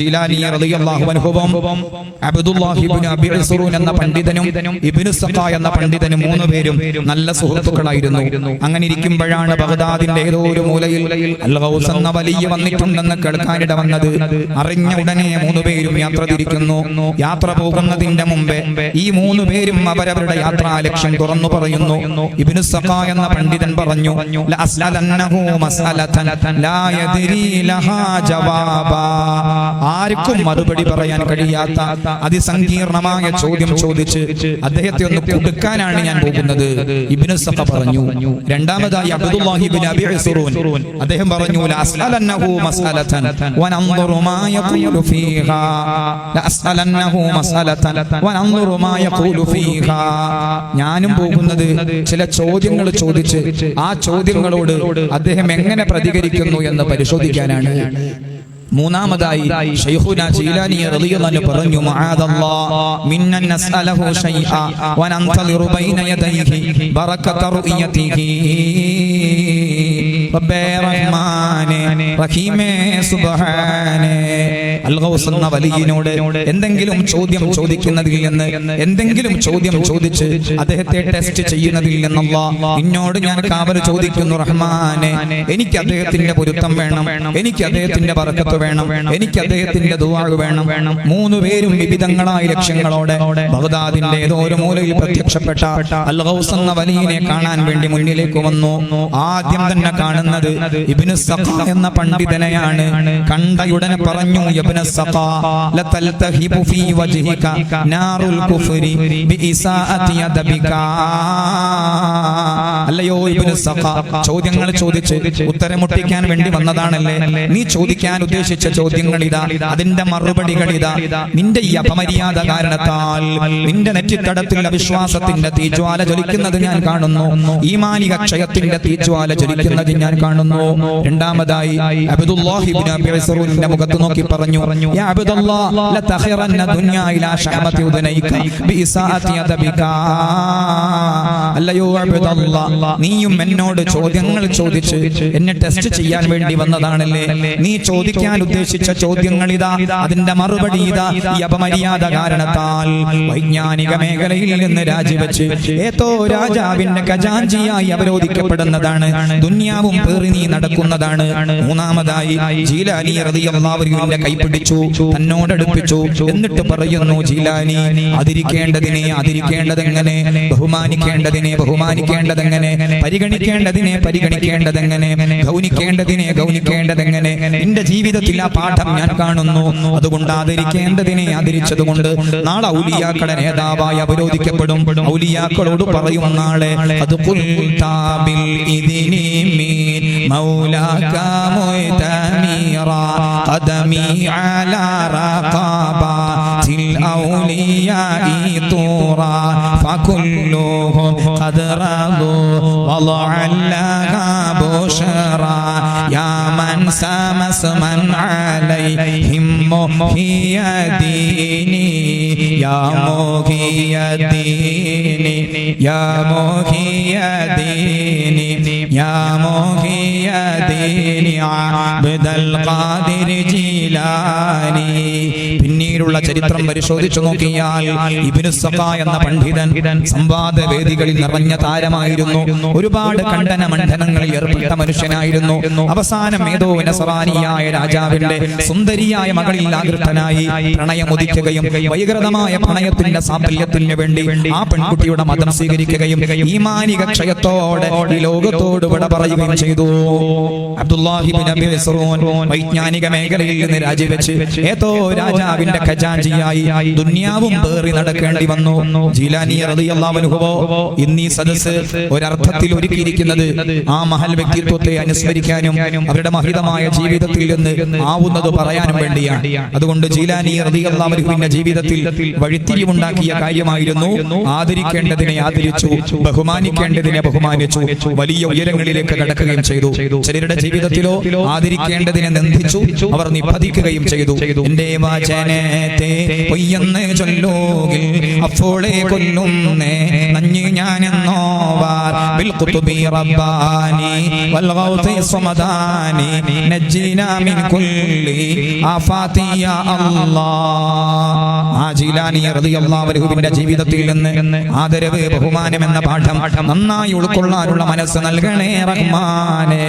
ജീലാനി റളിയല്ലാഹു അൻഹുവും അബ്ദുല്ലാഹി ഇബ്നു അബി ഇസ്റൂൻ എന്ന പണ്ഡിതനും ഇബ്നു സഖാ എന്ന പണ്ഡിതനും മൂന്ന് പേരും നല്ല സുഹൃത്തുക്കളായിരുന്നു. അങ്ങനെ ഇരിക്കുമ്പോഴാണ് ബഗ്ദാദിന്റെ ഏതോ ഒരു മൂലയിൽ അൽ ഗൗസ് എന്ന വലിയ വന്നിട്ടുണ്ടെന്ന് കേൾക്കാനിട വന്നത് അറിഞ്ഞ ഉടനെ മൂന്ന് പേരും യാത്ര തിരിക്കുന്നു. യാത്ര പോകുന്നതിന്റെ മുമ്പേ ഈ മൂന്ന് പേരും അവരവരുടെ യാത്രാ ലക്ഷ്യം തുറന്നു പറയുന്നു. ഇബ്നു സഖാ എന്ന പണ്ഡിതൻ പറഞ്ഞു ലഅസ്അലന്നഹു മസ്അലതൻ ലാ യദ്രി ലഹാ ജവാബാ. ആർക്കും മറുപടി പറയാൻ കഴിയാത്ത അതിസങ്കീർണമായ ചോദ്യം ചോദിച്ച് അദ്ദേഹത്തെ ഒന്ന് കൊടുക്കാനാണ് ഞാൻ പോകുന്നത്. ഇബ്നു സഫ പറഞ്ഞു. രണ്ടാമതായി അബ്ദുല്ലാഹി ഇബ്നു അബി ഇസ്റൂൻ അദ്ദേഹം പറഞ്ഞു ലഅസ്അലന്നഹു മസ്അലതൻ. വനൻദുറു മാ യഖൂലു ഫീഹാ. ലഅസ്അലന്നഹു മസ്അലതൻ. വനൻദുറു മാ യഖൂലു ഫീഹാ. ഞാനും പോകുന്നത് ചില ചോദ്യങ്ങൾ ചോദിച്ച് ആ ചോദ്യങ്ങളോട് അദ്ദേഹം എങ്ങനെ പ്രതികരിക്കുന്നു എന്ന് പരിശോധിക്കാനാണ്? മൂന്നാമതായി ശൈഖുന ജീലാനി റളിയല്ലാഹു പറഞ്ഞു മആദല്ലാഹ് മിന്നൻ നസ്അലഹു ശൈഅ വനന്തളിറു ബൈന യദൈഹി ബറകത റുയതിഹി റബ്ബേ റഹ്മാനെ റഹീമേ സുബ്ഹാനേ. അൽഗൗസ് എന്ന വലിയനോട് എന്തെങ്കിലും ചോദ്യം ചോദിക്കുന്നതിൽ നിന്ന് എന്തെങ്കിലും ചോദ്യം ചോദിച്ച് അദ്ദേഹത്തെ ടെസ്റ്റ് ചെയ്യുന്നതിൽ നിന്നല്ല. നിന്നോട് ഞാൻ കാവൽ ചോദിക്കുന്നു റഹ്മാനെ എനിക്ക് അദ്ദേഹത്തിന്റെ പൊരുത്തം വേണം എനിക്ക് അദ്ദേഹത്തിന്റെ പറക്കത്ത് വേണം എനിക്ക് അദ്ദേഹത്തിന്റെ ദുവാഴ് വേണം. മൂന്ന് പേരും വിവിധങ്ങളായ ലക്ഷ്യങ്ങളോടെ ബഗ്ദാദിന്റെ ഏതോ ഒരു മൂലയിൽ പ്രത്യക്ഷപ്പെട്ട അൽ ഗൗസ് എന്ന വലിയനെ കാണാൻ വേണ്ടി മുന്നിലേക്ക് വന്നു. ആദ്യം തന്നെ കാണുന്നത് ഇബ്നു സഖ എന്ന പണ്ഡിതനെയാണ്. കണ്ടയുടനെ പറഞ്ഞു ഇബ്നു സഖ ലതൽതഹിബു ഫീ വജ്ഹിക നാറുൽ കുഫ്രി ബിഇസാഅതി യദബിക അല്ലയോ ഇബ്നു സഖ ചോദ്യങ്ങൾ ചോദിച്ച് ഉത്തരമുട്ടിക്കാൻ വേണ്ടി വന്നതാണല്ലേ? നീ ചോദിക്കാൻ ഉദ്ദേശിച്ച ചോദ്യങ്ങൾ ഇതാ അതിന്റെ മറുപടികൾ ഇതാ നിന്റെ ഈ അപമര്യാദ കാരണത്താൽ നിന്റെ നെറ്റിത്തടത്തിൽ അവിശ്വാസത്തിന്റെ തീജ്വാല ജ്വലിക്കുന്നത് ഞാൻ കാണുന്നു. ഈ മാലിക ക്ഷയത്തിന്റെ തീജ്വാല ജ്വലിക്കുന്നത് ഞാൻ കാണുന്നു. രണ്ടാമതായി അബ്ദുല്ലാഹി ഇബ്നു മുഖത്ത് നോക്കി പറഞ്ഞു അല്ലയോ നീയും എന്നോട് ചോദ്യങ്ങൾ ചോദിച്ച് എന്നെ ടെസ്റ്റ് ചെയ്യാൻ വേണ്ടി വന്നതാണല്ലേ? നീ ചോദിക്കാൻ ഉദ്ദേശിച്ച ചോദ്യങ്ങൾ ഇതാ. അതിന്റെ മറുപടി ഇതാ ഈ അപമര്യാദ കാരണത്താൽ. വൈജ്ഞാനിക മേഖലയിൽ നിന്ന് രാജിവെച്ച് ഏതോ രാജാവിന്റെ ഖജാഞ്ചിയായി അവരോധിക്കപ്പെടുന്നതാണ്. ദുന്യാവും പേറി നീ നടക്കുന്നതാണ്. മൂന്നാമതായി ജീലാനി റളിയല്ലാഹുവിന്റെ കൈ പിടിച്ചു തന്നോടടുപ്പിച്ചു. എന്നിട്ട് പറയുന്നു ജീലാനി അതിരിക്കേണ്ടതിനെ അതിരിക്കേണ്ടതെങ്ങനെ? ബഹുമാനിക്കേണ്ടതിനെ ബഹുമാനിക്കേണ്ടതെങ്ങനെ? പരിഗണിക്കേണ്ടതിനെ പരിഗണിക്കേണ്ടതെങ്ങനെ? ഗൗനിക്കേണ്ടതിനെ ഗൗനിക്കേണ്ടതെങ്ങനെ? നിന്റെ ജീവിതത്തിൽ ആ പാഠം ഞാൻ കാണുന്നു. അതുകൊണ്ട് ആദരിക്കേണ്ടതിനെ ആദരിച്ചതുകൊണ്ട് നാളെ ഔലിയാക്കളെ നേതാവായി അവരോധിക്കപ്പെടും. ഔലിയാക്കളോട് പറയും നാളെ അത് പുൽതാബിൽ ഇതിനി مولاك متميرا قدمي على رقبات الأولياء طورا فكلهم قد رضوا وضع لها بشرا. يا من سام اسما عليهم مهي ديني يا مهي ديني يا مهي ديني. യാ മുഹിയ ദീനി عبد القادر ജീലാനി പിന്നീടുള്ള ചരിത്രം പരിശോധിച്ചു നോക്കിയാൽ എന്ന പണ്ഡിതൻ സംവാദ വേദികളിൽ നിറഞ്ഞ താരമായിരുന്നു. ഒരുപാട് കണ്ഠന മണ്ഡലങ്ങളിൽ ഏർപ്പെട്ട മനുഷ്യനായിരുന്നു. അവസാനം ഏതോ നസറാനിയായ രാജാവിന്റെ സുന്ദരിയായ മകളിൽ ആകൃഷ്ടനായി പ്രണയമുദിക്കുകയും വൈകൃതമായ പ്രണയത്തിന്റെ സാഫല്യത്തിന് വേണ്ടി ആ പെൺകുട്ടിയുടെ മതം സ്വീകരിക്കുകയും ഈ മാനിക ക്ഷയത്തോടെ ഈ ലോകത്തോട് വിട പറയുകയും ചെയ്തു. അബ്ദുല്ലാഹിബിൻ വൈജ്ഞാനിക മേഖലയിൽ നിന്ന് രാജിവെച്ച് ഏതോ രാജാവിന്റെ ഖജാഞ്ചിയായി ദുന്യാവും പേറി നടക്കേണ്ടി വന്നു. ജീലാനി ഇന്നീ സദസ് ഒരർത്ഥത്തിൽ ഒരുക്കിയിരിക്കുന്നത് ആ മഹൽ വ്യക്തിത്വത്തെ അനുസ്മരിക്കാനും അവരുടെ മഹിതമായ ജീവിതത്തിൽ നിന്ന് ആവുന്നത് പറയാനും വേണ്ടിയാണ്. അതുകൊണ്ട് ജീലാനി റളിയല്ലാഹു ജീവിതത്തിൽ വഴിത്തിരിവുണ്ടാക്കിയ കാര്യമായിരുന്നു. ആദരിക്കേണ്ടതിനെ ആദരിച്ചു ബഹുമാനിക്കേണ്ടതിനെ ബഹുമാനിച്ചു വലിയ ഉയരങ്ങളിലേക്ക് കടക്കുകയും ചെയ്തു. ചിലരുടെ ജീവിതത്തിലോ ആദരിക്കേണ്ടതിനെ നിന്ദിച്ചു അവർ നിപ്പതി പഠിക്കുകയും ചെയ്തു. എന്റെ വചനത്തെ പൊയ്യെന്ന് ചൊല്ലുകിൽ അപ്പോളെ കൊല്ലുന്നേ. നഞ്ഞ് ഞാനെന്നോവാർ ബിൽ റബ്ബാനി വൽ ഗൗസി സമദാനി നജ്ജിനാ മിൻ കുല്ലി ആഫാതി യാ അല്ലാഹ് റളിയല്ലാഹു അൻഹുവിന്റെ ജീവിതത്തിൽ നിന്ന് ആദരവ് ബഹുമാനം എന്ന പാഠം നന്നായി ഉൾക്കൊള്ളാനുള്ള മനസ്സ് നൽകണേ റഹ്മാനേ.